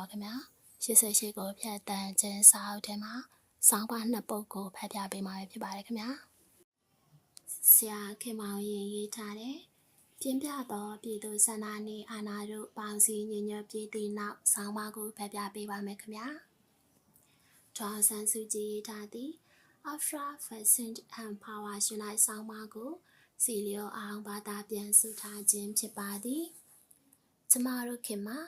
ပါခင်ဗျာ88ကိုဖြတ်တန်းခြင်းစာအုပ်ထဲမှာစောင်းပါနှစ်ပုဒ်ကိုဖတ်ပြပေးမှာဖြစ်ပါတယ်ခင်ဗျာဆရာခင်မောင်ရင်ရေးထားတယ်ပြင်းပြသောပြည်သူစန္ဒနေအာနာတို့ပေါင်းစည်းညီညွတ်ပြည်သည့်နောက်ဆောင်းပါးကိုဖတ်ပြပေးပါမယ်ခင်ဗျာဒေါ်ဆန်းစုကြည်ရေးထားသည် Afra Fashion and Power Unite ဆောင်းပါးကိုစီလျောအောင်ဘာသာပြန်စုထားခြင်းဖြစ်ပါသည်ကျမတို့ခင်မှာ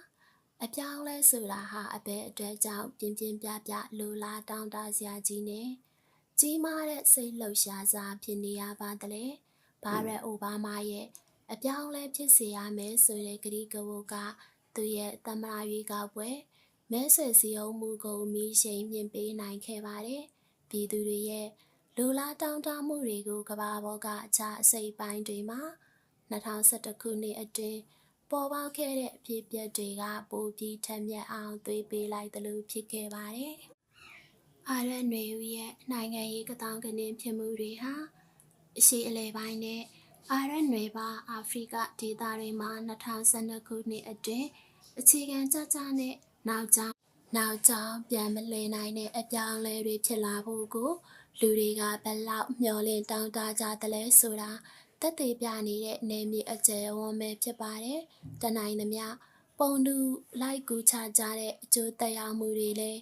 အပြောင်းလဲဆိုတာဟာအဘယ်အတွက်ကြောင့်ပြင်းပြင်းပြပြလိုလားတောင်းတစရာကြီးနဲ့ကြီးမားတဲ့စိတ်လှုပ်ရှားစာဖြစ်နေရပါတလေဘာရက်အိုဘားမားရဲ့အပြောင်းလဲဖြစ်စေရမယ်ဆိုတဲ့ကတိကဝတ်ကသူရဲ့သမရာရွေးကောက်ပွဲမဲဆွယ်စည်းရုံးမှုကိုမီးရှိန်မြင့်ပေးနိုင်ခဲ့ပါတယ်ပြည်သူတွေရဲ့လူလားတောင်းတမှုတွေကိုကဘာပေါ်ကအခြားအစိပ်ပိုင်းတွေမှာ2011ခုနှစ်အတွင်း ပေါ်ပေါက်ခဲ့တဲ့အဖြစ်အပျက်တွေကပိုပြီးထက်မြက်အောင်သွေးပေးလိုက်သလိုဖြစ်ခဲ့ပါတယ်။အာရနွေဦးရဲ့နိုင်ငံရေးကတောင်းကနေဖြစ်မှုတွေဟာအရှိအလဲပိုင်းနဲ့အာရနွေပါအာဖရိကဒေသတွေမှာ2012ခုနှစ်အတွင်းအခြေခံကြကြနဲ့နောက်ကျောင်းနောက်ကျောင်းပြန်မလဲနိုင်တဲ့အပြောင်းအလဲတွေဖြစ်လာဖို့ကို လူတွေကဘယ်လောက်မျှော်လင့်တောင်းတကြသလဲဆိုတာ တက်သေးပြနေတဲ့နေမြေအကျယ်ဝန်းပဲဖြစ်ပါတယ်။တနိုင်သမျှပုံတူလိုက်ကူချကြတဲ့အကျိုးသက်ရောက်မှုတွေလည်း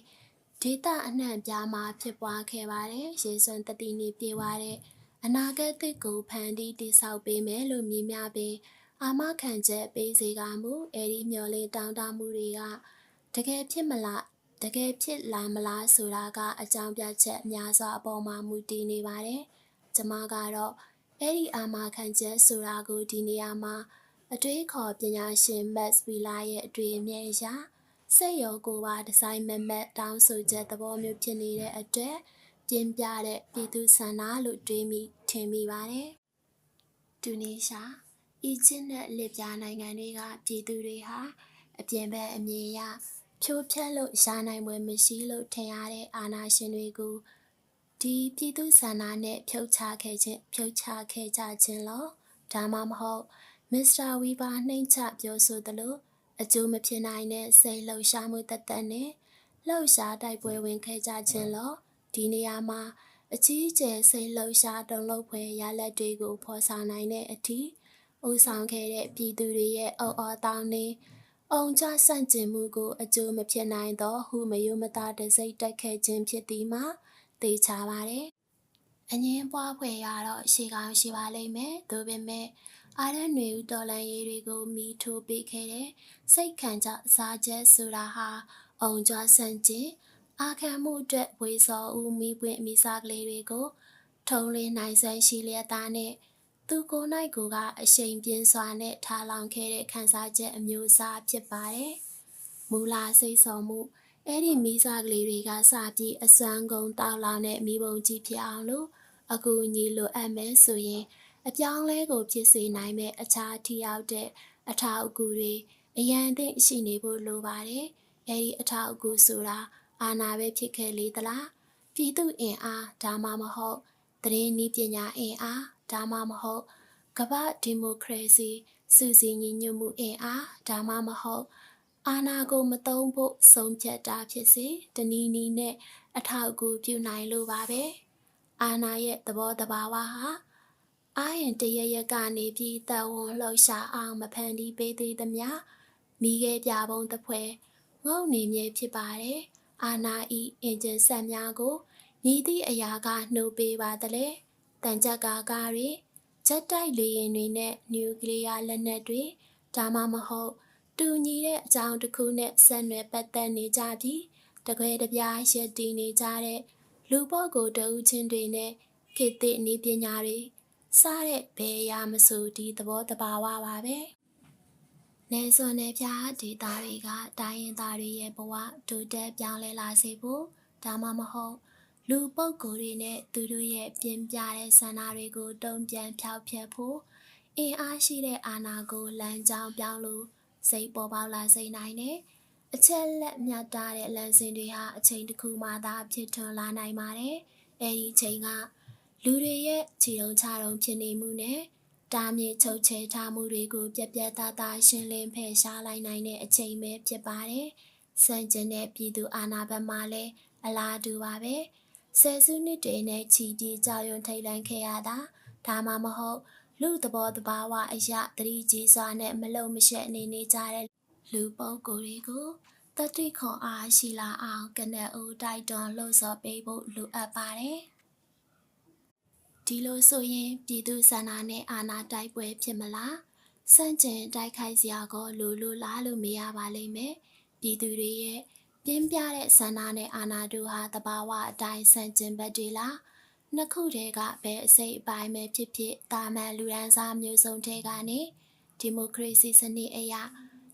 ဒေတာအနှံ့ပြားမှာဖြစ်ပွားခဲ့ပါတယ်။ရေစွမ်းတတိနေပြေဝတဲ့အနာဂတ်သစ်ကိုဖန်တီးတည်ဆောက်ပေးမယ်လို့မြင်များပြီးအာမခံချက်ပေးစေကမူအဲဒီမျော်လင့်တောင်းတမှုတွေကတကယ်ဖြစ်မလားတကယ်ဖြစ်လာမလားဆိုတာကအကြောင်းပြချက်အများစွာအပေါ်မှာမူတည်နေပါတယ်။ကျမကတော့ အဲ့ဒီအာမခံချက်ဆိုတာကိုဒီနေရာမှာအတွေးခေါ်ပညာရှင်မတ်စပီလာရဲ့အတွေ့အမြင်အရစိတ်ရောကိုယ်ပါဒီဇိုင်းမမတ်တောင်းဆိုချက်သဘောမျိုးဖြစ်နေတဲ့အတွက်ပြင်းပြတဲ့ပြည်သူဆန္ဒလို့တွေးမိထင်မိပါတယ်။တူနီရှာအီဂျစ်နဲ့လစ်ပြားနိုင်ငံတွေကပြည်သူတွေဟာအပြင်ဘက်အမြင်ရဖြိုးဖြက်လို့ရှားနိုင်ပွဲမရှိလို့ထင်ရတဲ့အာဏာရှင်တွေကို ဒီပြည်သူဆန္ဒနဲ့ဖြုတ်ချခဲ့ခြင်းဖြုတ်ချခဲ့ကြခြင်းလို့ဒါမှမဟုတ်မစ္စတာဝီဘာနှိမ့်ချပြောဆိုသလိုအကျိုးမဖြစ်နိုင်တဲ့စိတ်လှုပ်ရှားမှုတသက်နဲ့လှုပ်ရှားတိုက်ပွဲဝင်ခဲ့ကြခြင်းလို့ဒီနေရာမှာအကြီးအကျယ်စိတ်လှုပ်ရှားတုံ့လုပ်ဖွယ်ရလက်တွေကိုဖော်ဆောင်နိုင်တဲ့အထိဦးဆောင်ခဲ့တဲ့ပြည်သူတွေရဲ့အော်အော်တောင်းနေအောင်ချဆန့်ကျင်မှုကိုအကျိုးမဖြစ်နိုင်သောဟုမယုမသားတစိတ်တက်ခဲ့ခြင်းဖြစ်သည်မှာ သေချာပါတယ်။အငင်းပွားဖွယ်ရတော့ရှေကောင်းရှိပါလိမ့်မယ်။ဒါပေမဲ့အာရနွေဦးတော်လန်ရေးတွေကိုမိထိုးပေးခဲ့တဲ့စိတ်ခံကြစားချက်ဆိုတာဟာအောင်ကြဆန့်ကျင်အာခံမှုအတွက်ဝေစော်ဦးမိပွင့်မိစားကလေးတွေကိုထုံးလင်းနိုင်စွမ်းရှိလျက်သားနဲ့သူကိုယ်၌ကိုကအရှိန်ပြင်းစွာနဲ့ထားလောင်ခဲ့တဲ့ခံစားချက်အမျိုးအစားဖြစ်ပါတယ်။မူလာစိတ်ဆော်မှု အဲ့ဒီမိစားကလေးတွေကစပြီးအစွမ်းကုန်တောက်လောင်တဲ့မိဘုံကြီးဖြစ်အောင်လို့အကူအညီလိုအပ်မယ်ဆိုရင်အပြောင်းလဲကိုဖြစ်စေနိုင်မဲ့အခြားထိရောက်တဲ့အထောက်အကူတွေအရန်သိရှိနေဖို့လိုပါတယ်။အဲ့ဒီအထောက်အကူဆိုတာအာဏာပဲဖြစ်ခဲ့လေသလား။ပြည်သူအင်အားဒါမှမဟုတ်သတင်းနည်းပညာအင်အားဒါမှမဟုတ်ကမ္ဘာဒီမိုကရေစီစုစည်းညီညွတ်မှုအင်အားဒါမှမဟုတ် အာဏာကိုမသုံးဖို့ဆုံးဖြတ်တာဖြစ်စေတနည်းနည်းနဲ့အထောက်အကူပြုနိုင်လို့ပါပဲအာဏာရဲ့သဘောတဘာဝဟာအာရင်တရရကနေပြီးတဝန်လှောက်ရှာအောင်မဖန်တီးပေးသေးသမျှမိခဲပြပုံတစ်ဖွဲငုံနေမြဲဖြစ်ပါတယ်အာနာဤအင်ဂျင်ဆက်များကိုညီသည့်အရာကနှုတ်ပေးပါတလဲတန်ကြပ်ကာကားတွေဂျက်တိုက်လေယာဉ်တွေနဲ့နျူကလ িয়ার လက်နက်တွေဒါမှမဟုတ် တူညီတဲ့အကြောင်းတစ်ခုနဲ့ဆက်နွယ်ပတ်သက်နေကြပြီးတကွဲတပြားရက်တည်နေကြတဲ့လူပုဂ္ဂိုလ်တဦးချင်းတွေနဲ့ခေတ်သစ်နည်းပညာတွေစားတဲ့ဘယ်ရာမဆိုဒီသဘောတဘာဝပါပဲ။နေစွန်နေပြဒေတာတွေကတိုင်းရင်သားတွေရဲ့ဘဝတိုးတက်ပြောင်းလဲလာစေဖို့ဒါမှမဟုတ်လူပုဂ္ဂိုလ်တွေနဲ့သူတို့ရဲ့ပြင်ပြတဲ့ဆန္ဒတွေကိုတုံ့ပြန်ဖျောက်ဖျက်ဖို့အင်အားရှိတဲ့အာဏာကိုလမ်းကြောင်းပြောင်းလို့ စိတ်ပေါ်ပေါက်လာစေနိုင်တယ်။အချက်လက်မြတ်တာတဲ့လမ်းစဉ်တွေဟာအချိန်တစ်ခုမှသာဖြစ်ထွန်းလာနိုင်ပါတယ်။အဲဒီအချိန်ကလူတွေရဲ့ခြေတုံးချတုံးဖြစ်နေမှုနဲ့တားမြစ်ချုပ်ချယ်ထားမှုတွေကိုပြက်ပြက်သားသားရှင်းလင်းဖယ်ရှားလိုက်နိုင်တဲ့အချိန်ပဲဖြစ်ပါတယ်။စံကျင်တဲ့ပြည်သူအာဏာဘက်မှလည်းအလားတူပါပဲဆယ်စုနှစ်တွေနဲ့ချီပြီးကြောက်ရွံ့ထိတ်လန့်ခဲ့ရတာဒါမှမဟုတ် လူသဘောတဘာဝအရာတတိကြီးစွာနဲ့မလုံမရှက်နေနေကြတဲ့လူပုဂ္ဂိုလ်တွေကိုတတိခွန်အားရှိလာအောင်ကနဦးတိုက်တွန်းလို့ဆော်ပေးဖို့လိုအပ်ပါတယ်ဒီလိုဆိုရင်ပြည်သူဆန္ဒနဲ့အာဏာတိုက်ပွဲဖြစ်မလားစန့်ကျင်တိုက်ခိုက်စရာကောလိုလိုလားလို့မရပါလိမ့်မယ်ပြည်သူတွေရဲ့ပြင်းပြတဲ့ဆန္ဒနဲ့အာဏာတို့ဟာတဘာဝအတိုင်းဆန့်ကျင်ဘက်တွေလား နှစ်ခုတည်းကဘယ်အစိတ်အပိုင်းပဲဖြစ်ဖြစ်တာမန်လူရန်စားမျိုးစုံထဲကနေဒီမိုကရေစီစနစ်အရာ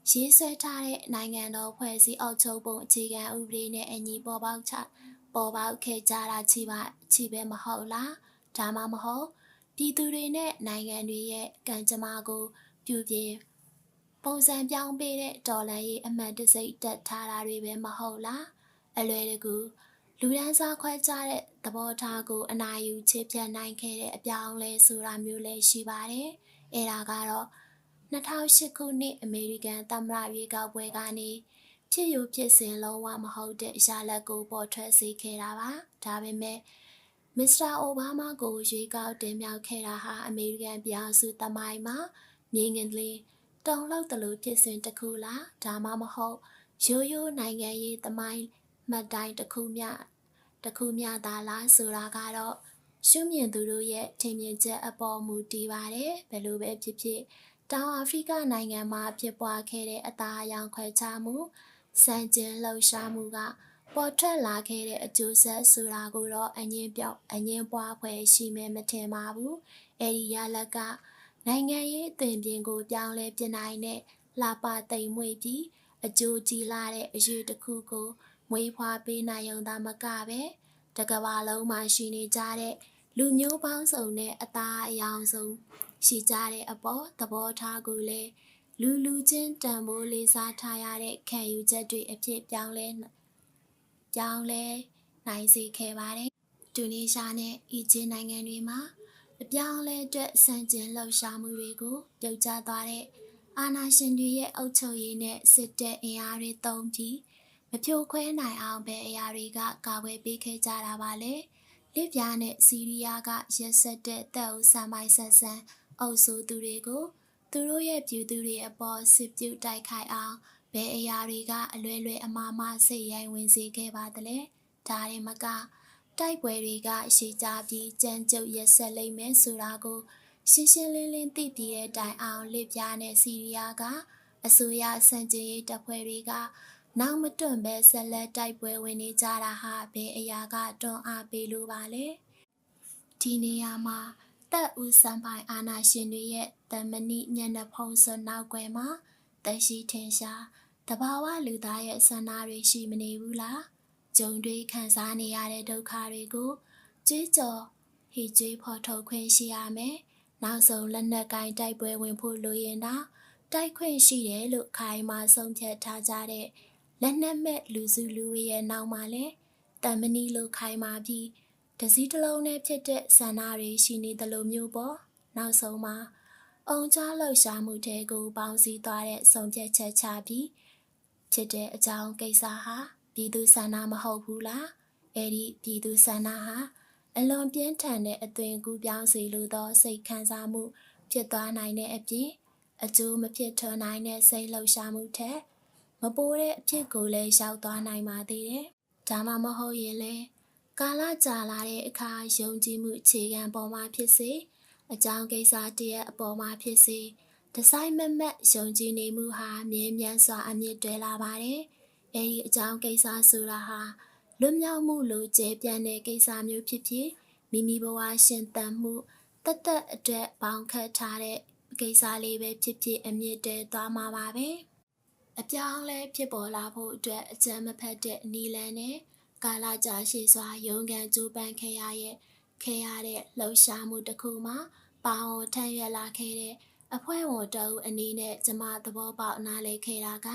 ရေးဆွဲထားတဲ့နိုင်ငံတော်ဖွဲ့စည်းအုပ်ချုပ်ပုံအခြေခံဥပဒေနဲ့အညီပေါ်ပေါက်ချပေါ်ပေါက်ခဲ့ကြတာချီပါချီပဲမဟုတ်လားဒါမှမဟုတ်ပြည်သူတွေနဲ့နိုင်ငံတွေရဲ့ကံကြမ္မာကိုပြုပြင်ပုံစံပြောင်းပေးတဲ့ဒေါ်လာရေးအမှန်တစိတ်တက်ထားတာတွေပဲမဟုတ်လားအလွယ်တကူ လူဒန်းစားခွဲခြားတဲ့သဘောထားကိုအနာယူချေဖြတ်နိုင်ခဲ့တဲ့အပြောင်းလဲဆိုတာမျိုးလည်းရှိပါတယ်အဲဒါကတော့2008ခုနှစ်အမေရိကန်သမ္မတရွေးကောက်ပွဲကနေဖြစ်ယူဖြစ်စဉ်လုံးဝမဟုတ်တဲ့အရာလက်ကိုပေါ်ထွက်စေခဲ့တာပါဒါပေမဲ့မစ္စတာအိုဘားမားကိုရွေးကောက်တင်မြှောက်ခဲ့တာဟာအမေရိကန်ပြည်အောင်စုသမိုင်းမှာမြင်းငင်လေးတုံလောက်တလို့ဖြစ်စဉ်တစ်ခုလားဒါမှမဟုတ်ရိုးရိုးနိုင်ငံရေးသမိုင်း မှတ်တိုင်းတစ်ခုမျှတစ်ခုမျှသာလားဆိုတာကတော့ရှုမြင်သူတို့ရဲ့ထင်မြင်ချက်အပေါ်မူတည်ပါတယ်ဘယ်လိုပဲဖြစ်ဖြစ်တောင်အာဖရိကနိုင်ငံမှာဖြစ်ပွားခဲ့တဲ့အသားအရောင်ခွဲခြားမှုစံကျင်လှုပ်ရှားမှုက ပေါ်ထွက်လာခဲ့တဲ့အကျိုးဆက်ဆိုတာကိုတော့အငင်းပြောက်အငင်းပွားဖွယ်ရှိမယ်မထင်ပါဘူး။အဲဒီရလက်ကနိုင်ငံရေးအသွင်ပြင်ကိုပြောင်းလဲပြနိုင်တဲ့လာပါသိမ်မွေပြီးအကျိုးကြီးလာတဲ့အရေးတစ်ခုကို မွေးဖွားပေးနိုင်ုံသာမကပဲတကဘာလုံးမှာရှိနေကြတဲ့လူမျိုးပေါင်းစုံနဲ့အသားအယောင်ဆုံးရှိကြတဲ့အပေါ်သဘောထားကိုလည်းလူလူချင်းတန်ဖိုးလေးစားထားရတဲ့ခံယူချက်တွေအဖြစ်ပြောင်းလဲပြောင်းလဲနိုင်စေခဲ့ပါတယ်။တူနီးရှားနဲ့အီဂျစ်နိုင်ငံတွေမှာအပြောင်းလဲအတွက်စံကျင်လှုပ်ရှားမှုတွေကိုပြုတ်ကျသွားတဲ့အာဏာရှင်တွေရဲ့အုပ်ချုပ်ရေးနဲ့စစ်တပ်အင်အားတွေတုံးပြီး မဖြိုခွဲနိုင်အောင်ပဲအရာတွေကကာကွယ်ပေးခဲ့ကြတာပါလေလစ်ပြားနဲ့စီးရီးယားကရက်ဆက်တဲ့တပ်ဦးဆန်ပိုင်ဆန်ဆန်အုပ်စုသူတွေကိုသူတို့ရဲ့ပြည်သူတွေအပေါ်စစ်ပြုတ်တိုက်ခိုက်အောင်ဘယ်အရာတွေကအလွဲလွဲအမားမစိတ်ရိုင်းဝင်စေခဲ့ပါသလဲဒါရင်မကတိုက်ပွဲတွေကရှေ့ကြပြီးကြမ်းကြုတ်ရက်ဆက်လိမ့်မယ်ဆိုတာကိုရှင်းရှင်းလင်းလင်းသိပြီးတဲ့တိုင်အောင်လစ်ပြားနဲ့စီးရီးယားကအစိုးရစံကျင်ရေးတပ်ဖွဲ့တွေက နောက်မတွန့်ပဲဆက်လက်တိုက်ပွဲဝင်နေကြတာဟာဘယ်အရာကတွန်းအားပေးလို့ပါလဲဒီနေရာမှာတပ်ဦးစံပိုင်အာနာရှင်တွေရဲ့တမဏိညနေဖုံးစွနောက်ွယ်မှာတရှိထင်ရှားတဘာဝလူသားရဲ့ဆန္ဒတွေရှိမနေဘူးလားကြုံတွေ့ခံစားနေရတဲ့ဒုက္ခတွေကိုကြွေးကြော်ဟိကြွေးဖော်ထုတ်ခွင့်ရှိရမယ်နောက်ဆုံးလက်နက်ကင်တိုက်ပွဲဝင်ဖို့လိုရင်တော့တိုက်ခွင့်ရှိတယ်လို့ခိုင်မာဆုံးဖြတ်ထားကြတဲ့ လက်နက်မဲ့လူစုလူဝေးရဲ့နောက်မှာလဲတံမဏီလိုခိုင်မာပြီးတစည်းတစ်လုံးနဲ့ဖြစ်တဲ့ဆန္ဒတွေရှိနေသလိုမျိုးပေါ့နောက်ဆုံးမှာအုံချလှုပ်ရှားမှုတွေကိုပေါင်းစည်းသွားတဲ့ဆုံးဖြတ်ချက်ချပြီးဖြစ်တဲ့အကြောင်းကိစ္စဟာပြည်သူဆန္ဒမဟုတ်ဘူးလားအဲ့ဒီပြည်သူဆန္ဒဟာအလွန်ပြင်းထန်တဲ့အသွင်ကူးပြောင်းစေလိုသောစိတ်ခံစားမှု ဖြစ်သွားနိုင်တဲ့အပြင်အကျိုးမဖြစ်ထွန်းနိုင်တဲ့စိတ်လှုပ်ရှားမှုထက် မပိုးတဲ့အဖြစ်ကိုလည်းရောက်သွားနိုင်ပါသေးတယ်။ဒါမှမဟုတ်ရင်လည်းကာလကြာလာတဲ့အခါယုံကြည်မှုအခြေခံပေါ်မှာဖြစ်စေအကြောင်းကိစ္စတရက်အပေါ်မှာဖြစ်စေဒီဇိုင်းမမတ်ယုံကြည်နေမှုဟာမြဲမြံစွာအမြင့်တွဲလာပါတယ်။အဲဒီအကြောင်းကိစ္စဆိုတာဟာလွတ်မြောက်မှုလိုကျဲပြန့်တဲ့ကိစ္စမျိုးဖြစ်ဖြစ်မိမိဘဝရှင်သန်မှုတသက်အတွက်ပေါင်းခတ်ထားတဲ့ကိစ္စလေးပဲဖြစ်ဖြစ်အမြင့်တဲသွားမှာပါပဲ အပြောင်းလဲဖြစ်ပေါ်လာဖို့အတွက်အကြမ်းမဖက်တဲ့နီလန်နဲ့ကာလာကြာရှည်စွာရုံးကန်ကြိုးပမ်းခဲ့ရရဲ့ခဲ့ရတဲ့လှုပ်ရှားမှုတစ်ခုမှာပါဝင်ထမ်းရွက်လာခဲ့တဲ့အဖွဲ့ဝင်တအုပ်အနေနဲ့ကျမသဘောပေါက်နားလည်ခဲ့တာက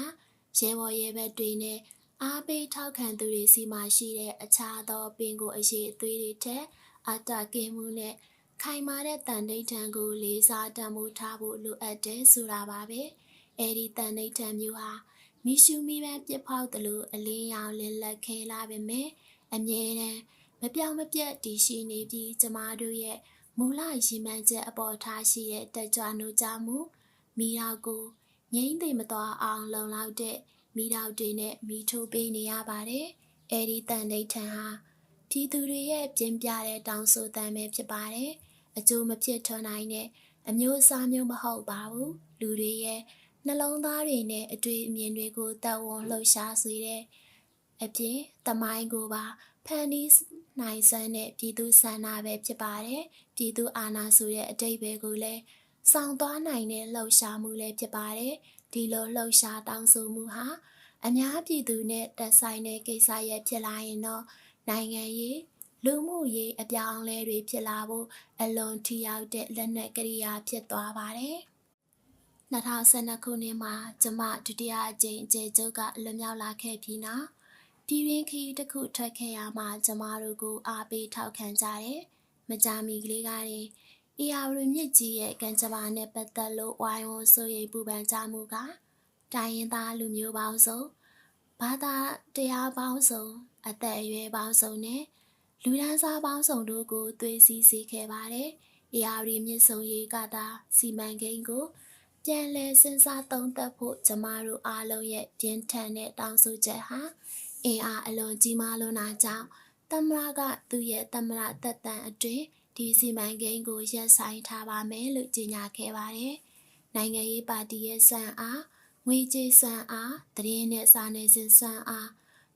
ရဲဘော်ရဲဘက်တွေနဲ့အားပေးထောက်ခံသူတွေစီမှာရှိတဲ့အခြားသောပင်ကိုအရေးအသွေးတွေထက်အတကင်းမှုနဲ့ခိုင်မာတဲ့တန်ဋိဌာန်ကိုလေးစားတန်ဖိုးထားဖို့လိုအပ်တယ်ဆိုတာပါပဲ အဲဒီတန်ဋိဌာန်မျိုးဟာမိရှုမိပန်းပြစ်ဖောက်သလိုအလင်းရောင်လင်းလက်ခဲလာပေမဲ့အမြဲတမ်းမပြောင်းမပြတ်တည်ရှိနေပြီးကျမတို့ရဲ့မူလရင်မှန်းချက်အပေါ်ထားရှိတဲ့တက်ကြွနှုတ်ကြမှုမိတော့ကိုငိမ့်သိမ့်မသွားအောင်လုံလောက်တဲ့မိတော့တွေနဲ့မိထိုးပေးနေရပါတယ်။အဲဒီတန်ဒိဋ္ဌံဟာပြည်သူတွေရဲ့ပြင်းပြတဲ့တောင်းဆိုတမ်းပဲဖြစ်ပါတယ်။အကျိုးမဖြစ်ထွန်းနိုင်တဲ့အမျိုးအစားမျိုးမဟုတ်ပါဘူး။လူတွေရဲ့ နှလုံးသားတွေနဲ့အတွေ့အမြင်တွေကိုတောက်ဝန်းလှုပ်ရှားစေတဲ့အပြင်တမိုင်းကိုပါဖန်တီးနိုင်စွမ်းတဲ့ပြည်သူဆန္ဒပဲဖြစ်ပါတယ်။ပြည်သူအာဏာဆိုတဲ့အတိတ်ပဲကိုလည်းဆောင်သွားနိုင်တဲ့လှုပ်ရှားမှုလည်းဖြစ်ပါတယ်။ဒီလိုလှုပ်ရှားတောင်းဆိုမှုဟာအများပြည်သူနဲ့တက်ဆိုင်တဲ့ကိစ္စရဲ့ဖြစ်လာရင်တော့နိုင်ငံရေးလူမှုရေးအပြောင်းအလဲတွေဖြစ်လာဖို့အလွန်ထိရောက်တဲ့လက်နက်ကရိယာဖြစ်သွားပါတယ်။ 2012ခုနှစ်မှာကျမဒုတိယအကြိမ်အကျေကျုပ်ကလွန်မြောက်လာခဲ့ပြီးနောက်ပြည်ရင်းခီးတစ်ခုထွက်ခဲ့ရမှာကျမတို့ကိုအားပေးထောက်ခံကြတယ်။မကြမီကလေးကတည်းအရာဝရမြစ်ကြီးရဲ့ကံကြမ္မာနဲ့ပတ်သက်လို့ဝိုင်းဝန်းဆိုရိပ်ပူပန်ကြမှုကတိုင်းရင်းသားလူမျိုးပေါင်းစုံဘာသာတရားပေါင်းစုံအသက်အရွယ်ပေါင်းစုံနဲ့လူဒန်းစားပေါင်းစုံတို့ကိုသွေးစည်းစေခဲ့ပါတယ်။အရာဝရမြစ်စုံရေးကတာစီမံကိန်းကို ပြန်လည်စဉ်းစားသုံးသပ်ဖို့ကျမတို့အားလုံးရဲ့ပြင်းထန်တဲ့တောင်းဆိုချက်ဟာအင်အားအလွန်ကြီးမားလွန်းတာကြောင့်တမရကသူ့ရဲ့တမရသက်တမ်းအတွင်းဒီစီမံကိန်းကိုရပ်ဆိုင်းထားပါမယ်လို့ကြေညာခဲ့ပါတယ်။နိုင်ငံရေးပါတီရဲ့စွမ်းအားငွေကြေးစွမ်းအားသတင်းနဲ့စာနယ်ဇင်းစွမ်းအား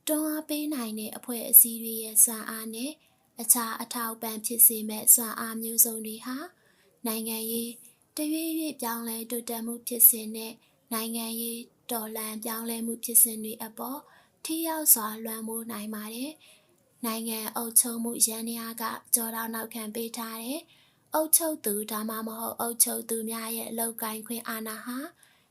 တွန်းအားပေးနိုင်တဲ့အဖွဲ့အစည်းတွေရဲ့စွမ်းအားနဲ့အခြားအထောက်ပံ့ဖြစ်စေမဲ့စွမ်းအားမျိုးစုံတွေဟာနိုင်ငံရေး တရွေ့ရွေ့ပြောင်းလဲတိုးတက်မှုဖြစ်စဉ်နဲ့နိုင်ငံရေးတော်လှန်ပြောင်းလဲမှုဖြစ်စဉ်တွေအပေါ်ထိရောက်စွာလွှမ်းမိုးနိုင်ပါတယ်။နိုင်ငံအုပ်ချုပ်မှုရန်ရာကကြော်တော်နောက်ခံပေးထားတဲ့အုပ်ချုပ်သူဒါမှမဟုတ်အုပ်ချုပ်သူများရဲ့အလောက်ကိုင်းခွင့်အာဏာဟာ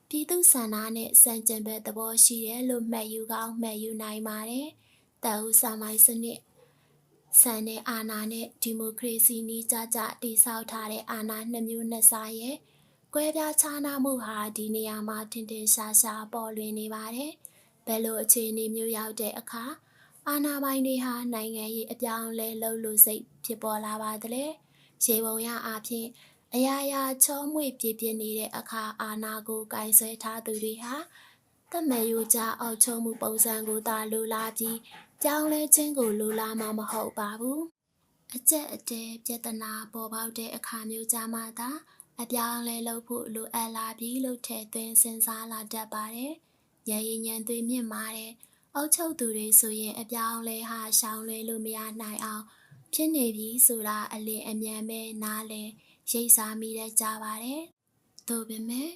ပြည်သူဆန္ဒနဲ့စံကျင်ဘက်သဘောရှိတယ်လို့မှတ်ယူကောင်းမှတ်ယူနိုင်ပါတယ်။တအုပ်စာမိုင်းစနစ် ဆန်တဲ့အာဏာနဲ့ဒီမိုကရေစီနည်းကျကျတည်ဆောက်ထားတဲ့အာဏာနှစ်မျိုးနှစ်စားရဲ့ကွဲပြားခြားနားမှုဟာဒီနေရာမှာထင်ထင်ရှားရှားပေါ်လွင်နေပါတယ်။ဘယ်လိုအခြေအနေမျိုးရောက်တဲ့အခါအာဏာပိုင်တွေဟာနိုင်ငံရေးအပြောင်းလဲလုပ်လို့စိတ်ဖြစ်ပေါ်လာပါသလဲ။ရေပုံရအဖြစ်အရာရာချောမွေ့ပြည့်ပြည့်နေတဲ့အခါအာဏာကိုကင်ဆယ်ထားသူတွေဟာတမန်ယူကြအောက်ချုံမှုပုံစံကိုသာလိုလားပြီး ပြောင်းလဲခြင်းကိုလိုလားမှာမဟုတ်ပါဘူးအကျက်အတဲပြဿနာပေါ်ပေါက်တဲ့အခါမျိုးကြမှာသာအပြောင်းလဲလုပ်ဖို့လိုအပ်လာပြီလို့ထည့်သွင်းစဉ်းစားလာတတ်ပါတယ်။ဉာဏ်ရည်ဉာဏ်သွေးမြင့်မာတဲ့အုတ်ချုပ်သူတွေဆိုရင်အပြောင်းလဲဟာရှောင်လွဲလို့မရနိုင်အောင်ဖြစ်နေပြီဆိုတာအလင်းအမြန်ပဲနားလဲရိတ်စားမိတတ်ကြပါတယ်။သို့ပေမဲ့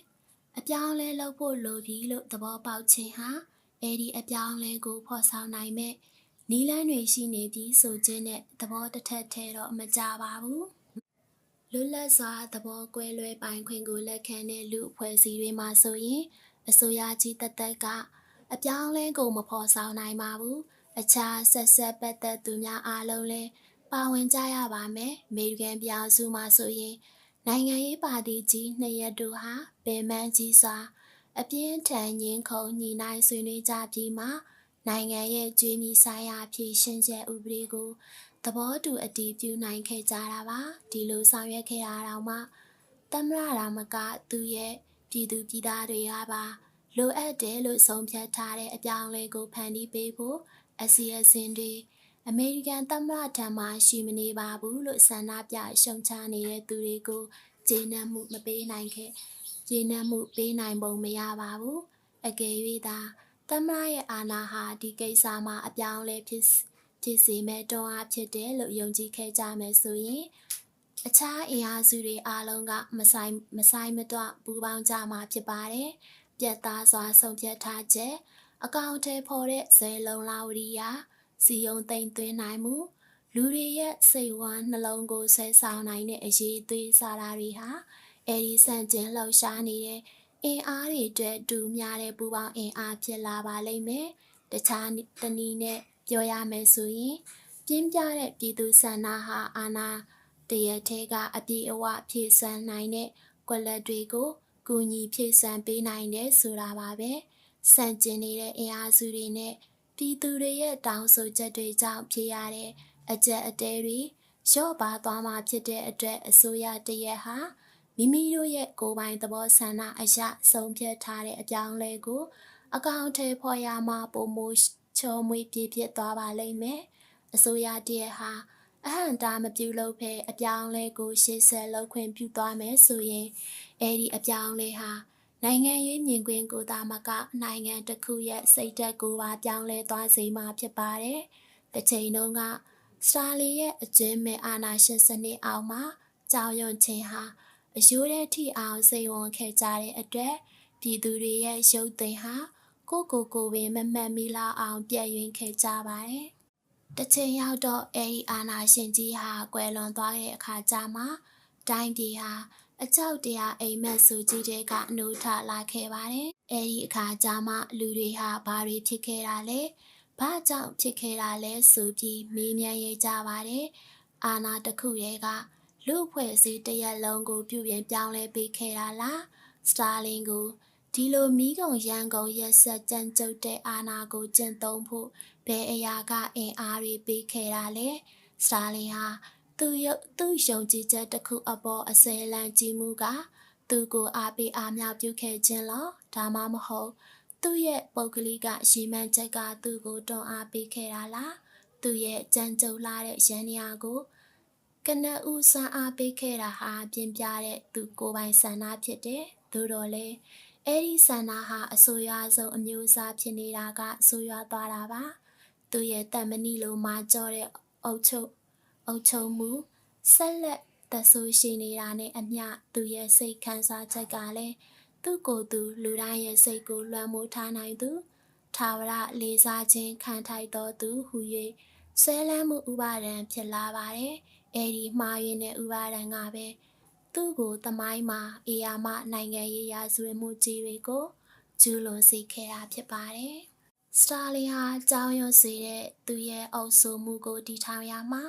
အပြောင်းလဲလုပ်ဖို့လိုပြီလို့သဘောပေါက်ခြင်းဟာ အဲဒီအပြောင်းလဲကိုဖော်ဆောင်နိုင်မဲ့နီလန်းတွေရှိနေပြီးဆိုခြင်းနဲ့သဘောတစ်ထက်ထဲတော့မကြပါဘူးလွတ်လပ်စွာသဘောကွဲလွဲပိုင်ခွင့်ကိုလက်ခံတဲ့လူအဖွဲ့အစည်းတွေမှာဆိုရင်အစိုးရကြီးတသက်ကအပြောင်းလဲကိုမဖော်ဆောင်နိုင်ပါဘူးအခြားဆက်ဆက်ပတ်သက်သူများအားလုံးလည်းပါဝင်ကြရပါမယ်အမေရိကန်ပြောင်းစုမှာဆိုရင်နိုင်ငံရေးပါတီကြီးနှစ်ရက်တို့ဟာပင်မကြီးစွာ အပြင်းထန်ညင်းခုန်ညီနိုင်ဆွေးနွေးကြပြီးမှနိုင်ငံရဲ့ကြွေးမြီဆိုင်ရာဖြည့်ရှင်းချက်ဥပဒေကိုသဘောတူအတည်ပြုနိုင်ခဲ့ကြတာပါဒီလိုဆောင်ရွက်ခဲ့တာတော့မှသမရရာမကသူရဲ့ပြည်သူပြည်သားတွေကပါလိုအပ်တယ်လို့ဆုံးဖြတ်ထားတဲ့အပြောင်းလဲကိုဖန်တီးပေးဖို့အစီအစဉ်တွေအမေရိကန်သမ္မတထံမှရှိမနေပါဘူးလို့ဆန္ဒပြရှုံချနေတဲ့သူတွေကိုဂျေနပ်မှုမပေးနိုင်ခဲ့ ဂျေနပ်မှုပေးနိုင်ပုံမရပါဘူးအကယ်၍သာသမ္မတရဲ့အာဏာဟာဒီကိစ္စမှာအပြောင်းလဲဖြစ်ဖြစ်စေမဲ့တွန်းအားဖြစ်တယ်လို့ယုံကြည်ခဲ့ကြမယ်ဆိုရင်အခြားအင်အားစုတွေအားလုံးကမဆိုင်မဆိုင်မတော့ပူပေါင်းကြမှာဖြစ်ပါတယ်။ပြတ်သားစွာဆုံးဖြတ်ထားချက်အကောင့်ထဲပေါ်တဲ့ဇဲလုံးလာဝရီယာစီယုံသိမ့်သွင်းနိုင်မှုလူတွေရဲ့စိတ်ဝမ်းနှလုံးကိုဆဲဆောင်နိုင်တဲ့အရေးသွေးစာရာတွေဟာ အဲဒီဆန့်ကျင်လှုပ်ရှားနေတဲ့အင်အားတွေအတွက်တူများတဲ့ပူပေါင်းအင်အားဖြစ်လာပါလိမ့်မယ်။တခြားတနည်းနဲ့ပြောရမယ်ဆိုရင်ပြင်းပြတဲ့ပြည်သူဆန္ဒဟာအာဏာတရထဲကအပြည့်အဝဖြည့်ဆန်းနိုင်တဲ့ကွက်လက်တွေကိုကူညီဖြည့်ဆန်းပေးနိုင်တယ်ဆိုတာပါပဲစန့်ကျင်နေတဲ့အင်အားစုတွေနဲ့ပြည်သူတွေရဲ့တောင်းဆိုချက်တွေကြောင့်ဖြစ်ရတဲ့အကြက်အတဲတွေရော့ပါသွားမှာဖြစ်တဲ့အတွက်အစိုးရတရက်ဟာ မိမိတို့ရဲ့ကိုယ်ပိုင်သဘောဆန္ဒအရဆုံးဖြတ်ထားတဲ့အပြောင်းလဲကို အကောင့်ထဲဖော်ရမှာပုံမိုချောမွေပြည့်ပြည့်သွားပါလိမ့်မယ်။အစိုးရတရက်ဟာအဟံတာမပြုလုပ်ဖဲအပြောင်းလဲကိုရှေ့ဆက်လုပ်ခွင့်ပြုသွားမယ်ဆိုရင်အဲ့ဒီအပြောင်းလဲဟာနိုင်ငံရေးမြင်ကွင်းကိုသာမကနိုင်ငံတစ်ခုရဲ့စိတ်ဓာတ်ကိုပါပြောင်းလဲသွားစေမှာဖြစ်ပါတယ်။တစ်ချိန်လုံးကစတာလီရဲ့အကျဉ်းမဲ့အာဏာရှင်စနစ်အောက်မှာကြောင်ရွံ့ခြင်းဟာ အယိုးတဲ့ထိအောင်စိတ်ဝင်ခဲ့ကြတဲ့အတွက်ပြည်သူတွေရဲ့ရုပ်သိမ်းဟာကိုကိုကိုပင်မမှတ်မိလောက်အောင်ပြည့်ရင်ခဲ့ကြပါတယ်။တစ်ချိန်ရောက်တော့အဲဒီအာနာရှင်ကြီးဟာကွယ်လွန်သွားတဲ့အခါကျမှတိုင်းပြည်ဟာအကြောက်တရားအိမ်မက်ဆိုကြီးတဲ့ကအနိုးထလာခဲ့ပါတယ်။အဲဒီအခါကျမှလူတွေဟာဘာတွေဖြစ်ခဲ့တာလဲ။ဘာကြောင့်ဖြစ်ခဲ့တာလဲဆိုပြီးမေးမြန်းရကြပါတယ်။အာနာတစ်ခုရဲ့က လူဖွဲ့စည်းတရက်လုံးကိုပြုပြင်ပြောင်းလဲပေးခဲ့တာလား။စတာလင်ကိုဒီလိုမိကုံရန်ကုန်ရက်ဆက်ကြမ်းကြုတ်တဲ့အာဏာကိုကျင့်သုံးဖို့ဘယ်အရာကအင်အားတွေပေးခဲ့တာလဲစတာလင်ဟာသူ့ရုပ်သူ့ယုံကြည်ချက်တစ်ခုအပေါ်အစဲလန်းကြည့်မှုကသူ့ကိုအားပေးအားမြောက်ပြုခဲ့ခြင်းလောဒါမှမဟုတ်သူ့ရဲ့ပုဂ္ဂလိကရှိမှန်းချက်ကသူ့ကိုတွန်းအားပေးခဲ့တာလားသူ့ရဲ့ကြမ်းကြုတ်လာတဲ့ရန်ရာကို ကနဦးစမ်းအားပေးခဲ့တာဟာပြင်ပြတဲ့သူကိုယ်ပိုင်ဆန္ဒဖြစ်တယ်သို့တော်လည်းအဲ့ဒီဆန္ဒဟာအဆိုးရွားဆုံးအမျိုးအစားဖြစ်နေတာကအဆိုးရွားသွားတာပါသူရဲ့တမဏိလိုမာကြောတဲ့အုတ်ချုပ်အုတ်ချုပ်မှုဆက်လက်သက်ဆိုးရှိနေတာနဲ့အမျှသူရဲ့စိတ်ခံစားချက်ကလည်းသူ့ကိုယ်သူလူတိုင်းရဲ့စိတ်ကိုလွှမ်းမိုးထားနိုင်သူထာဝရလေးစားခြင်းခံထိုက်တော်သူဟူ၍ဆဲလန်းမှုဥပါဒံဖြစ်လာပါတယ် အဲဒီမှားရင်းတဲ့ဥပါဒံကပဲသူ့ကိုသမိုင်းမှာအေယာမနိုင်ငံရေးရာဇဝတ်မှုကြီးတွေကိုကျူးလွန်စေခဲ့တာဖြစ်ပါတယ်။စတာလင်ဟာကြောင်းရွံ့စေတဲ့သူရဲ့အုပ်စုမှုကိုတည်ထောင်ရမှာ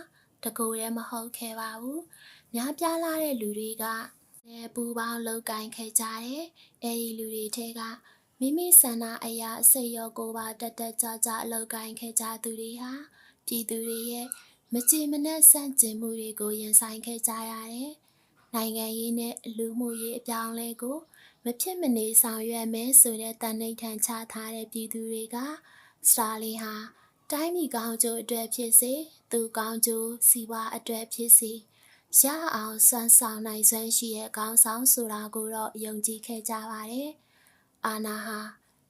တကူတည်းမဟုတ်ခဲ့ပါဘူး။များပြားလာတဲ့လူတွေကလည်းပူပေါင်းလောက်ကင်ခဲ့ကြတယ်။အဲဒီလူတွေထဲကမိမိဆန္ဒအရာစိတ်ရောကိုယ်ပါတက်တက်ကြကြအလောက်ကင်ခဲ့ကြသူတွေဟာပြည်သူတွေရဲ့ မကြည်မနှက်ဆန့်ကျင်မှုတွေကိုရင်ဆိုင်ခဲ့ကြရတယ်။နိုင်ငံရေးနဲ့လူမှုရေးအပြောင်းလဲကိုမဖြစ်မနေဆောင်ရွက်မယ်ဆိုတဲ့တန်ဋိဌာန်ချထားတဲ့ပြည်သူတွေကစတာလင်ဟာတိုင်းပြည်ကောင်းကျိုးအတွက်ဖြစ်စေသူကောင်းကျိုးစီးပွားအတွက်ဖြစ်စေရအောင်စွမ်းဆောင်နိုင်စွမ်းရှိတဲ့ကောင်းဆောင်ဆိုတာကိုတော့ယုံကြည်ခဲ့ကြပါတယ်။အာနာဟာ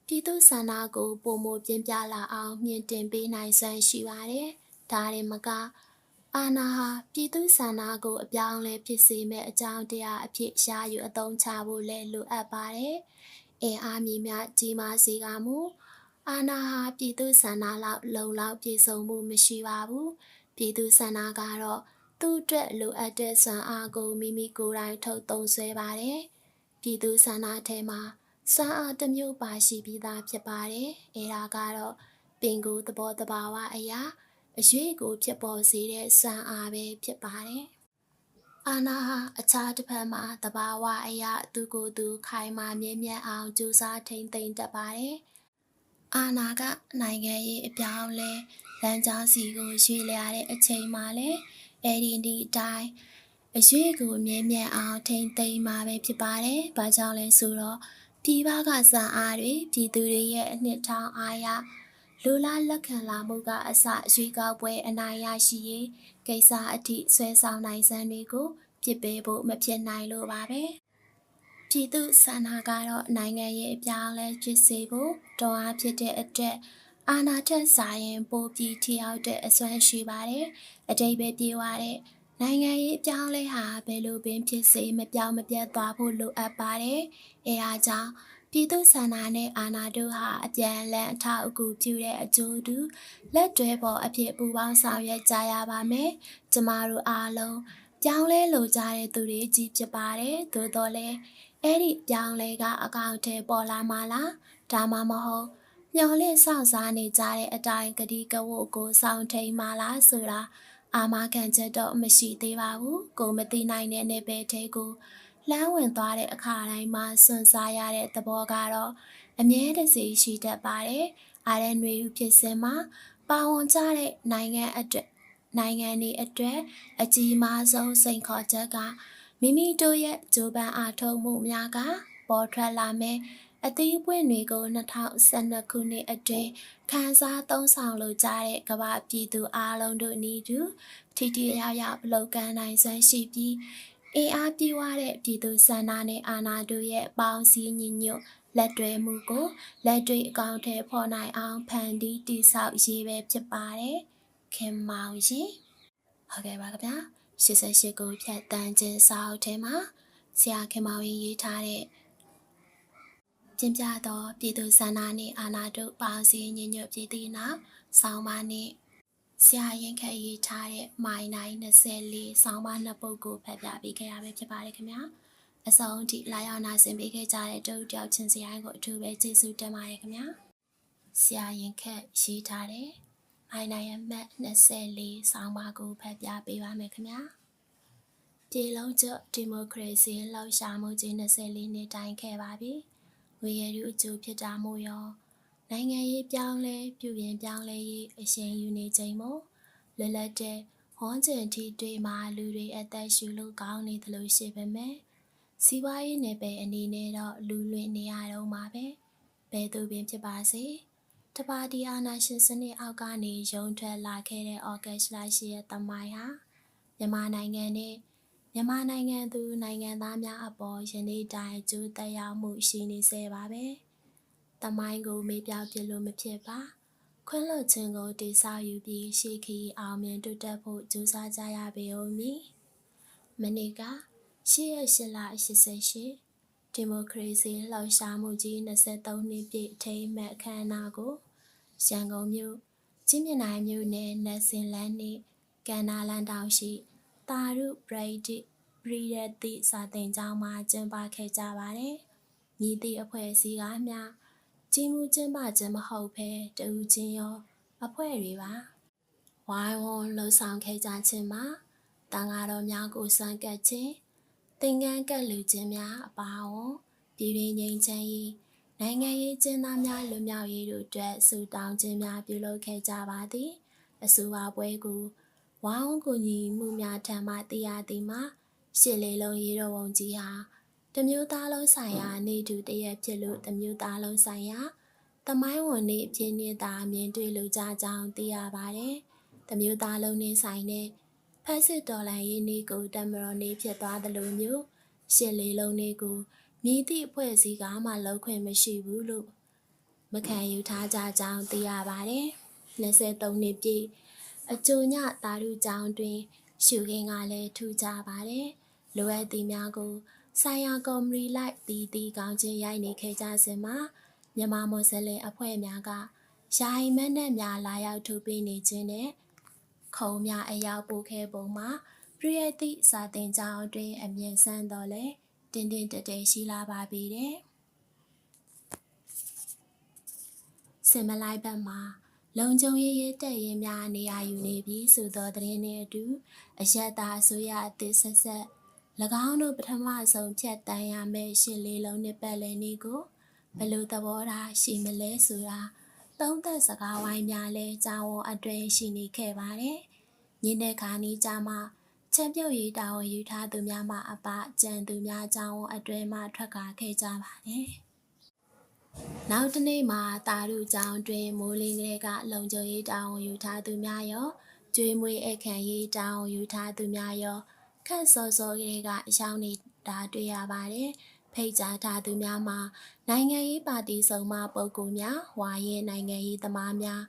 ပြည်သူဆန္ဒကိုပုံမပြင်းပြလာအောင်မြင့်တင်ပေးနိုင်စွမ်းရှိပါတယ်။ ဒါရင်မကအာနာဟာပြည်သူဆန္ဒကိုအပြောင်းလဲဖြစ်စေမဲ့အကြောင်းတရားအဖြစ်ရှားယူအသုံးချဖို့လည်းလိုအပ်ပါတယ်။အင်အားမြင့်မြကြီးမားစေကမူအာနာဟာပြည်သူဆန္ဒလောက်လုံလောက်ပြည့်စုံမှုမရှိပါဘူး။ပြည်သူဆန္ဒကတော့သူ့အတွက်လိုအပ်တဲ့စွမ်းအားကိုမိမိကိုယ်တိုင်ထုတ်သုံးဆွဲပါတယ်။ပြည်သူဆန္ဒထဲမှာစွမ်းအားတစ်မျိုးပါရှိပြီးသားဖြစ်ပါတယ်။အဲဒါကတော့ပင်ကိုယ်သဘောတဘာဝအရာ အရွေးကိုဖြစ်ပေါ်စေတဲ့စွမ်းအားပဲဖြစ်ပါတယ်။အာနာဟာအခြားတစ်ဖက်မှာတဘာဝအရာသူကိုယ်သူခိုင်မာမြဲမြံအောင်ကြိုးစားထိန်သိမ်းတတ်ပါတယ်။အာနာကနိုင်ငံရေးအပြောင်းလဲလမ်းကြောင်းစီကိုရွေ့လျားတဲ့အချိန်မှာလည်းအဲဒီဒီအတိုင်းအရွေးကိုမြဲမြံအောင်ထိန်သိမ်းမှာပဲဖြစ်ပါတယ်။ဘာကြောင့်လဲဆိုတော့ပြည်ပကစံအားတွေပြည်သူတွေရဲ့အနှစ်ထောင်အားရ လူလားလက်ခံလာမှုကအစရွေးကောက်ပွဲအနိုင်ရရှိရေးကိစ္စအထိဆွဲဆောင်နိုင်စမ်းတွေကိုပြစ်ပေးဖို့မဖြစ်နိုင်လို့ပါပဲပြည်သူဆန္ဒကတော့နိုင်ငံရေးအပြောင်းလဲဖြစ်စေဖို့တောအားဖြစ်တဲ့အတွက်အာဏာထက်စာရင်ပိုပြီးထိရောက်တဲ့အစွမ်းရှိပါတယ်အတိတ်ပဲပြေဝတဲ့နိုင်ငံရေးအပြောင်းလဲဟာဘယ်လိုပင်ဖြစ်စေမပြောင်းမပြတ်သွားဖို့လိုအပ်ပါတယ်အဲဒါကြောင့် ပြည်သူဆန္ဒနဲ့အာဏာတို့ဟာအပြန်အလှန်အထောက်အကူပြုတဲ့အကျိုးတူလက်တွဲပေါ်အဖြစ်ပူပေါင်းဆောင်ရွက်ကြရပါမယ်။ကျမတို့အားလုံးပြောင်းလဲလိုကြတဲ့သူတွေကြီးဖြစ်ပါတယ်။သို့တော်လည်းအဲ့ဒီပြောင်းလဲကအကောင့်ထဲပေါ်လာမှလားဒါမှမဟုတ်မျော်လင့်ဆောင်စားနေကြတဲ့အတိုင်းကတိကဝတ်ကိုစောင့်ထိန်မှလားဆိုတာအာမခံချက်တော့မရှိသေးပါဘူး။ကိုမသိနိုင်တဲ့နယ်ပယ်ထဲကို လှမ်းဝင်သွားတဲ့အခါတိုင်းမှာစွန့်စားရတဲ့သဘောကတော့အမြဲတစေရှိတတ်ပါတယ်။အားရနွေဦးဖြစ်စဉ်မှာပါဝင်ကြတဲ့နိုင်ငံအတွက်နိုင်ငံတွေအတွက်အကြီးမားဆုံးစိန်ခေါ်ချက်ကမိမိတို့ရဲ့ဂျိုးပန်းအားထုတ်မှုများကပေါ်ထွက်လာမယ်အသီးပွင့်တွေကို2012ခုနှစ်အတွင်းခန်းစားသုံးဆောင်လိုကြတဲ့ကမ္ဘာပြည်သူအားလုံးတို့ဤသူထိထိရောက်ရောက်ပလုတ်ကန်နိုင်စွမ်းရှိပြီး အင်အားပြည့်ဝတဲ့ပြည်သူစန္ဒနဲ့အာဏာတို့ရဲ့ပေါင်းစည်းညီညွတ်လက်တွဲမှုကိုလက်တွေ့အကောင့်ထဲပေါ်နိုင်အောင်ဖန်တီးတည်ဆောက်ရေးပဲဖြစ်ပါတယ်ခင်မောင်ရှင်ဟုတ်ကဲ့ပါခင်ဗျာ88ကိုဖြတ်တန်းခြင်းစာအုပ်ထဲမှာဆရာခင်မောင်ရင်ရေးထားတဲ့ကျင်းပြသောပြည်သူစန္ဒနှင့်အာဏာတို့ပေါင်းစည်းညီညွတ်ပြည်သူနောက်ဆောင်းပါးနှင့် ဆရာရင်ခက်ရေးထားတဲ့မိုင်နိုင်24ဆောင်းပါးနှစ်ပုဒ်ကိုဖတ်ပြပေးခဲ့ရပဲဖြစ်ပါတယ်ခင်ဗျာအစုံထိလာရောက်နာဆင်ပေးခဲ့ကြတဲ့တုတ်တယောက်ချင်းစရိုင်းကိုအထူးပဲကျေးဇူးတင်ပါတယ်ခင်ဗျာဆရာရင်ခက်ရေးထားတဲ့မိုင်နိုင်အမှတ်24ဆောင်းပါးကိုဖတ်ပြပေးပါမယ်ခင်ဗျာပြည်လုံးကျွတ်ဒီမိုကရေစီလှောက်ရှားမှုကြီး24နှစ်တိုင်ခဲ့ပါပြီ။ငွေရည်အကျိုးဖြစ်တာမို့ရော နိုင်ငံရေးပြောင်းလဲပြုပြင်ပြောင်းလဲရေးအရှင်ယူနေချိန်မို့လွတ်လပ်တဲ့ဟွန်ကျင်ထီတွေမှာလူတွေအသက်ရှူလို့ကောင်းနေသလိုရှိပေမဲ့စီးပွားရေးနယ်ပယ်အနေနဲ့တော့လူလွင်နေရတော့မှာပဲဘယ်သူပင်ဖြစ်ပါစေတပါတီအာနာရှင်စနစ်အောက်ကနေရုံထွက်လာခဲ့တဲ့ဩဂတ်စ်လရှိရဲ့တမိုင်းဟာမြန်မာနိုင်ငံနဲ့မြန်မာနိုင်ငံသူနိုင်ငံသားများအပေါ်ယနေ့တိုင်ကျိုးတက်ရောက်မှုရှိနေစေပါပဲ။ တမိုင်းကိုမေ့ပြောက်ပြလို့မဖြစ်ပါ။ခွင့်လွှတ်ခြင်းကိုတိဆောက်ယူပြီးရှေ့ခီအောင်မြင်တိုးတက်ဖို့ကြိုးစားကြရပေဦးမည်။မနေ့ကရှေ့ရရှိလ88ဒီမိုကရေစီလှောက်ရှားမှုကြီး23နှစ်ပြည့်ထိမ်းမှတ်အခမ်းအနားကိုရန်ကုန်မြို့ချင်းမြနိုင်မြို့နယ်နတ်စင်လန်းနှင့်ကန္နာလန်တောင်ရှိတာရုပရိဒိပရိယတိစာသင်ကျောင်းမှာကျင်းပခဲ့ကြပါတယ်။မြည်သည့်အဖွဲ့အစည်းကမျှ ကြီးမှုကျင်းပခြင်းမဟုတ်ဘဲတူချင်းရော အဖွဲ့တွေပါ။ဝိုင်းဝန်းလှူဆောင်ခဲ့ကြခြင်းမှာတန်ဃာတော်များကိုစံကပ်ခြင်းသင်္ကန်းကပ်လူခြင်းများအပါအဝင်ပြည်ရင်းငြိမ်းချမ်းရေးနိုင်ငံရေးကျင်းသားများလွတ်မြောက်ရေးတို့အတွက်ဆုတောင်းခြင်းများပြုလုပ်ခဲ့ကြပါသည်အဆိုပါပွဲကိုဝါအောင်ကူညီမှုများထံမှသိရသည်မှာရှစ်လေးလုံးရေတော်ဝန်ကြီးဟာ တမျိုးသားလုံးဆိုင်ရာနေတူတရက်ဖြစ်လို့တမျိုးသားလုံးဆိုင်ရာတမိုင်းဝင်နေဖြစ်နေတာမြင်တွေ့လို့ကြကြောင်းသိရပါတယ်။တမျိုးသားလုံးနေဆိုင်တဲ့ဖက်စစ်တော်လန်ရေးနေကိုတမတော်နေဖြစ်သွားသလိုမျိုးရှစ်လေးလုံးနေကိုမြည်သည့်အဖွဲ့အစည်းကမှလောက်ခွင့်မရှိဘူးလို့မခံယူထားကြကြောင်းသိရပါတယ်။23နှစ်ပြည့်အကျိုးညတာရုကြောင်တွင်ရှုခင်းကလည်းထူကြပါတယ်။လိုအပ်သည်များကို ဆိုင်ရာကော်မရီလိုက်တီးတီးကောင်းချင်းရိုက်နေခဲ့ကြစဉ်မှာမြန်မာမွတ်စလင်အဖွဲ့များကယာယီမန်းနဲ့များလာရောက်ထုတ်ပေးနေခြင်းနဲ့ခုံများအရောက်ပို့ခဲ့ပုံမှာပရိယတ်တိစာတင်ကြောင်းအတွင်းအမြင့်ဆန်းတော်လဲတင်းတင်းတတဲရှိလာပါပြီတဲ့စင်မလိုက်ဘက်မှာလုံခြုံရေးရဲတက်ရင်များနေရာယူနေပြီးဆိုသောသတင်းနှင့်အတူအယက်သားအစိုးရအသစ်ဆက်ဆက်၎ င်းတို့ပထမဆုံးဖြတ်တန်းရမယ့်ရှစ်လေးလုံးနှစ်ပတ်လည်နေ့ကိုဘယ်လိုသဘောထားရှိမလဲဆိုတာသုံးသက်စကားဝိုင်းများလဲကြာဝန်အတွင်းရှိနေခဲ့ပါတယ်။ညနေခါနီးကြမှာချမ်းပြုတ်ရေးတာဝန်ယူထားသူများမှအပကြံသူများကြာဝန်အတွင်းမှထွက်ကားခဲ့ကြပါတယ်။နောက်တနေ့မှာတာရုကျောင်းတွင်မိုးလင်းကလေးကလုံခြုံရေးတာဝန်ယူထားသူများရောကျွေးမွေးအခမ်းရေးတာဝန်ယူထားသူများရော ခန့်စောစောကလေးကရောက်နေတာတွေ့ရပါတယ်။ဖိတ်ကြားထားသူများမှာနိုင်ငံရေးပါတီစုံမှပုဂ္ဂိုလ်များဝါရင်နိုင်ငံရေးသမားများ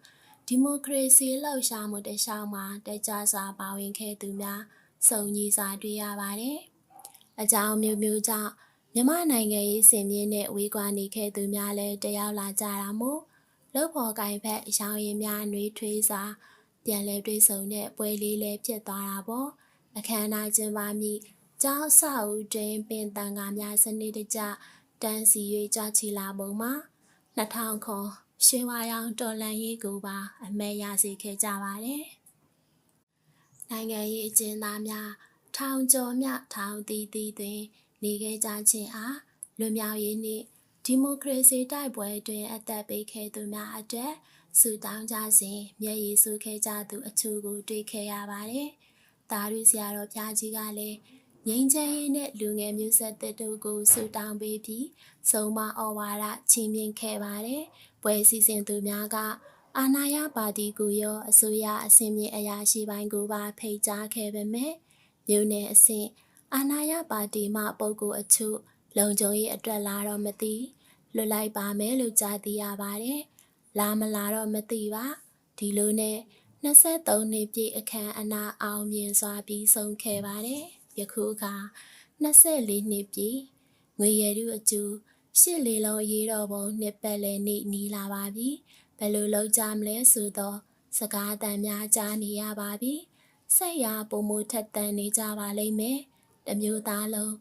ဒီမိုကရေစီလှုပ်ရှားမှုတခြားမှာတကြစွာပါဝင်ခဲ့သူများစုံညီစွာတွေ့ရပါတယ်။အကြောင်းမျိုးမျိုးကြောင့်မြမနိုင်ငံရေးစင်မြင့်နဲ့ဝေးကွာနေခဲ့သူများလည်းတယောက်လာကြတာမို့လှုပ်ဖော်ကင်ဖက်ရောင်ရင်များနှွေးထွေးစွာပြန်လဲတွေးဆုံတဲ့ပွဲလေးလည်းဖြစ်သွားတာပေါ့ အခမ်းအနားကျင်းပမိကျောင်းဆောက်ဦးတွင်ပင်တန်ကားများစနစ်တကျတန်းစီ၍ကြချီလာပုံမှာ2000ခွန်ရွှေဝါရောင်တော်လန်ရေးကိုပါ အမဲရစေခဲ့ကြပါတယ်နိုင်ငံရေးအကျဉ်းသားများထောင်ကျော်မြထောင်တီတီတွင် နေခဲ့ကြခြင်းအားလွန်မြောက်ရေးနှင့်ဒီမိုကရေစီတိုက်ပွဲတွင်အသက်ပေးခဲ့သူများအတွက်ဆူတောင်းကြစဉ်မျက်ရည်ဆူခဲ့ကြသူအချို့ကိုတွေ့ခဲ့ရပါတယ်။ တာရုဆရာတော်ဖျားကြီးကလည်းငိမ့်ချမ်းရေးနဲ့လူငယ်မျိုးဆက်တစ်တို့ကိုဆူတောင်းပေးပြီးစုံမဩဝါဒချီးမြှင့်ခဲ့ပါတယ်။ပွဲစည်းစဉ်သူများကအာနာယပါတီကိုရောအစိုးရအစင်းမြင့်အရာရှိပိုင်းကိုပါဖိတ်ကြားခဲ့ပေမဲ့မြို့နယ်အဆင့်အာနာယပါတီမှပုဂ္ဂိုလ်အချို့လုံခြုံရေးအတွက်လာတော့မသိလွတ်လိုက်ပါမယ်လို့ကြားသိရပါတယ်။လာမလာတော့မသိပါဒီလိုနဲ့ 23နှစ်ပြည့်အခမ်းအနားအောင်မြင်စွာပြီးဆုံးခဲ့ပါတယ်။ယခုအခါ24နှစ်ပြည့်ငွေရည်ရုအကျူရှစ်လေးလုံးရေးတော်ပုံနှစ်ပတ်လည်နေ့နီးလာပါပြီ။ဘယ်လိုလုပ်ကြမလဲဆိုတော့စကားအတန်များကြားနေရပါပြီ။ဆက်ရပုံမထက်တန်နေကြပါလိမ့်မယ်။တမျိုးသားလုံး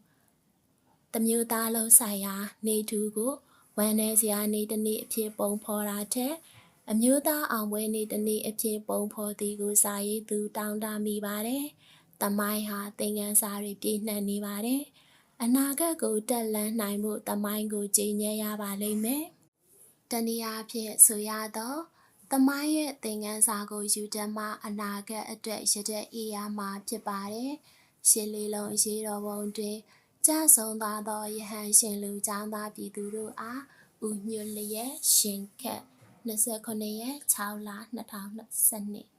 တမျိုးသားလုံးဆိုင်ရာ နေသူကိုဝမ်းနေစရာနေတစ်နေ့အဖြစ်ပုံဖော်တာထက် အမျိုးသားအောင်ပွဲနေ့တစ်နေ့အဖြစ်ပုံဖော်သည်ကိုစာရေးသူတောင်းတမိပါတယ်။တမိုင်းဟာသင်ခန်းစာတွေပြည့်နှံ့နေပါတယ်။အနာဂတ်ကိုတက်လန်းနိုင်မှုတမိုင်းကိုကြည်ညဲရပါလိမ့်မယ်။တနည်းအားဖြင့်ဆိုရတော့တမိုင်းရဲ့သင်ခန်းစာကိုယူတတ်မှအနာဂတ်အတွက်ရတဲ့အေးရမှာဖြစ်ပါတယ်။ရှစ်လေးလုံးရေးတော်ပုံတွင်ကြဆုံးသွားသောယဟန်ရှင်လူចောင်းသားပြည်သူတို့အားဦးညွတ်လျက်ရှင်ခက် 29ရက်6လ2022